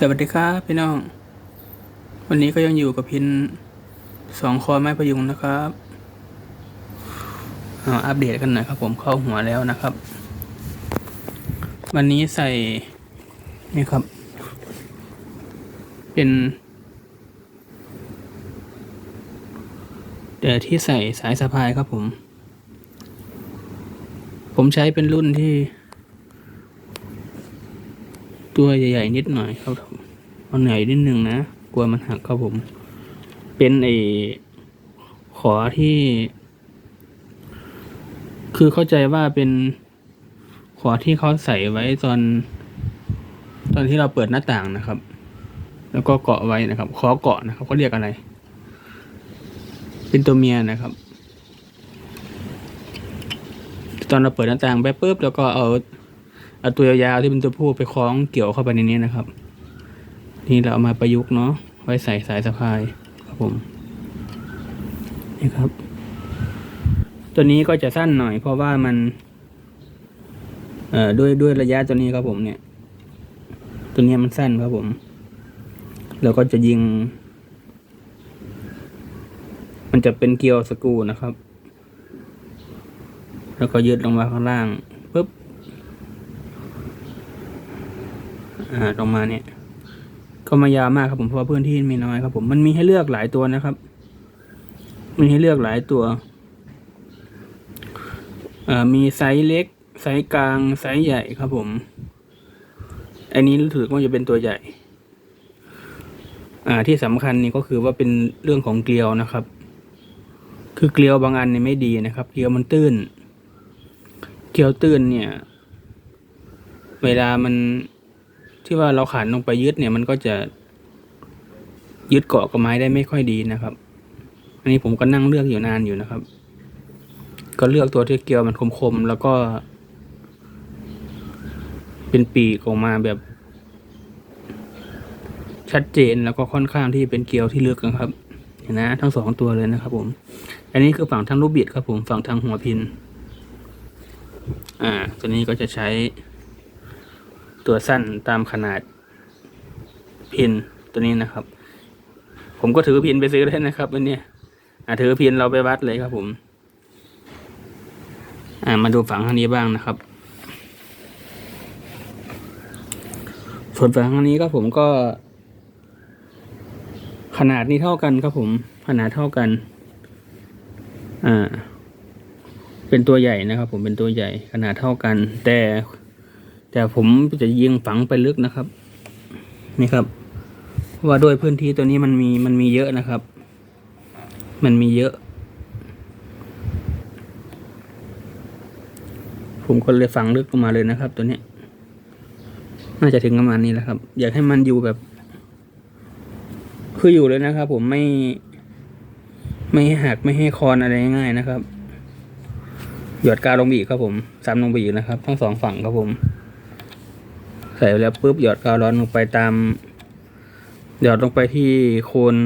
สวัสดีครับพี่น้อง วันนี้ก็ยังอยู่กับพินสองคอไม้พยุงนะครับเอาอัปเดตกันหน่อยครับ ผมเข้าหัวแล้วนะครับ วันนี้ใส่นี่ครับ เป็นเดี๋ยวที่ใส่สายสะพายครับผม ผมใช้เป็นรุ่นที่ ตัวใหญ่ๆนิดหน่อยครับผมเอาใหญ่นิดนึงนะกลัวมันหักครับผม เป็นไอขอที่ คือเข้าใจว่าเป็นขอที่เขาใส่ไว้ตอน ตอนที่เราเปิดหน้าต่างนะครับ แล้วก็เกาะไว้นะครับขอเกาะนะครับเขาเรียกอะไร เป็นตัวเมียนะครับ ตอนเราเปิดหน้าต่างไปปุ๊บแล้วก็เอา เอาตัวยาวๆที่เป็นตัวผู้ไปคล้องเกี่ยวเข้าไปในนี้นะครับ นี่เราเอามาประยุกต์เนาะไว้ใส่สายสะพายครับผมนี่ครับ ตัวนี้ก็จะสั้นหน่อยเพราะว่ามัน เอ่อด้วยด้วยระยะตัวนี้ครับผมเนี่ย ตัวนี้มันสั้นครับผมเราก็จะยิง มันจะเป็นเกลียวสกูนะครับ แล้วก็ยืดลงมาข้างล่างปุ๊บ อ่าลงมาเนี่ย ก็มายาวมากครับผมเพราะว่าพื้นที่มีน้อยครับ ผมมันมีให้เลือกหลายตัวนะครับ มีให้เลือกหลายตัวอ่ามีไซส์เล็กไซส์กลางไซส์ใหญ่ครับผม อันนี้รู้สึกว่าจะเป็นตัวใหญ่ อ่าที่สำคัญนี่ก็คือว่าเป็นเรื่องของเกลียวนะครับ คือเกลียวบางอันเนี่ยไม่ดีนะครับ เกลียวมันตื้น เกลียวตื้นเนี่ย เวลามัน ที่ว่าเราขันลงไปยึดเนี่ยมันก็จะยึดเกาะกับไม้ได้ไม่ค่อยดีนะครับ อันนี้ผมก็นั่งเลือกอยู่นานอยู่นะครับ ก็เลือกตัวที่เกลียวมันคมๆแล้วก็ เป็นปีกออกมาแบบ ชัดเจนแล้วก็ค่อนข้างที่เป็นเกลียวที่ลึกนะครับ เห็นนะ ทั้งสองตัวเลยนะครับ ผม อันนี้คือฝั่งทางลูกบิดครับ ผมฝั่งทางหัวพิน อ่า ตัวนี้ก็จะใช้ ตัวสั้นตามขนาดพินตัวนี้นะครับ ผมก็ถือพินไปซื้อเลยนะครับวันนี้อ่าถือพินเราไปวัดเลยครับผม อ่ามาดูฝั่งข้างนี้บ้างนะครับ ส่วนฝั่งข้างนี้ก็ผมก็ ขนาดนี้เท่ากันครับผม ขนาดเท่ากัน อ่า เป็นตัวใหญ่นะครับ ผมเป็นตัวใหญ่ขนาดเท่ากัน แต่ แต่ผมจะยิงฝังไปลึกนะครับ นี่ครับเพราะว่าด้วยพื้นที่ตัวนี้มันมีมันมีเยอะนะครับ มันมีเยอะ ผมก็เลยฝังลึกลงมาเลยนะครับ ตัวนี้น่าจะถึงประมาณนี้แหละครับ อยากให้มันอยู่แบบ คืออยู่เลยนะครับ ผมไม่ ไม่ให้หักไม่ให้คอนอะไรง่ายๆนะครับ หยอดกาลงไปอีกครับผมซ้ำลงไปอีกนะครับ ทั้งสองฝั่งครับผม ใส่แล้วปุ๊บหยอดกาวร้อนลงไปตาม หยอดลงไปที่โคน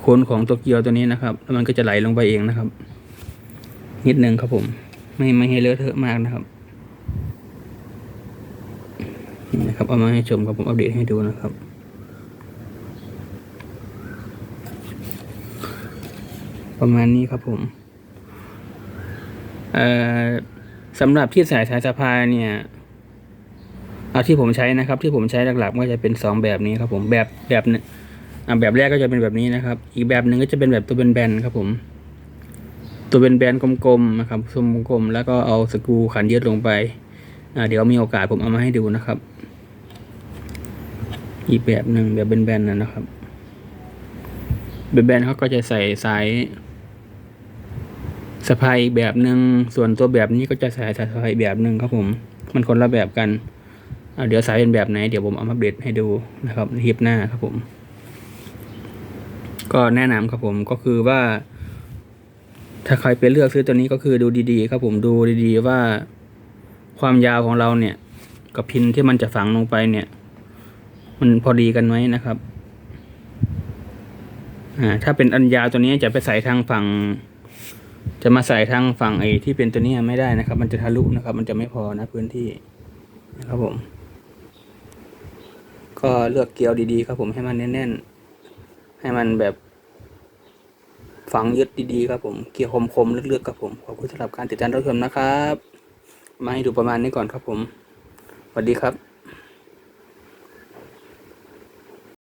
โคนของตัวเกียวตัวนี้นะครับ แล้วมันก็จะไหลลงไปเองนะครับ นิดนึงครับผม ไม่ไม่ให้เลอะเทอะมากนะครับนี่นะครับเอามาให้ชมครับผมอัปเดตให้ดูนะครับ ประมาณนี้ครับผมเอ่อสำหรับที่สายสายสะพายเนี่ย เอาที่ผมใช้นะครับ ที่ผมใช้หลักๆก็จะเป็นสองแบบนี้ครับผมแบบแบบหนึงอ่าแบบแรกก็จะเป็นแบบนี้นะครับ อีกแบบหนึ่งก็จะเป็นแบบตัวแบนๆครับผม ตัวเป็นแบนๆกลมๆนะครับทรงกลมๆแล้วก็เอาสกรูขันยืดลงไปอ่าเดี๋ยวมีโอกาสผมเอามาให้ดูนะครับ อีกแบบหนึ่งแบบแบนๆนะนะครับแบนๆเขาก็จะใส่สายสะพายแบบหนึ่งส่วนตัวแบบนี้ก็จะใส่สายสะพายแบบหนึ่งครับผม มันคนละแบบกัน เดี๋ยวสายเป็นแบบไหน เดี๋ยวผมเอามาอัปเดตให้ดูนะครับในคลิปหน้าครับผม ก็แนะนำครับผมก็คือว่า ถ้าใครไปเลือกซื้อตัวนี้ก็คือดูดีๆ ครับผมดูดีๆว่าความยาวของเราเนี่ย กับพินที่มันจะฝังลงไปเนี่ย มันพอดีกันไหมนะครับอ่าถ้าเป็นอันยาวตัวนี้จะไปใส่ทางฝั่ง จะมาใส่ทางฝั่งไอ้ที่เป็นตัวนี้ไม่ได้นะครับ มันจะทะลุนะครับ มันจะไม่พอนะพื้นที่นะครับผม ก็เลือกเกลียวดีๆครับผมให้มันแน่นๆ ให้มันแบบฝังยึดดีๆครับผม เกลียวคมๆเลือกๆครับผมขอบคุณสำหรับการติดตามรับชมนะครับ มาให้ดูประมาณนี้ก่อนครับผมสวัสดีครับ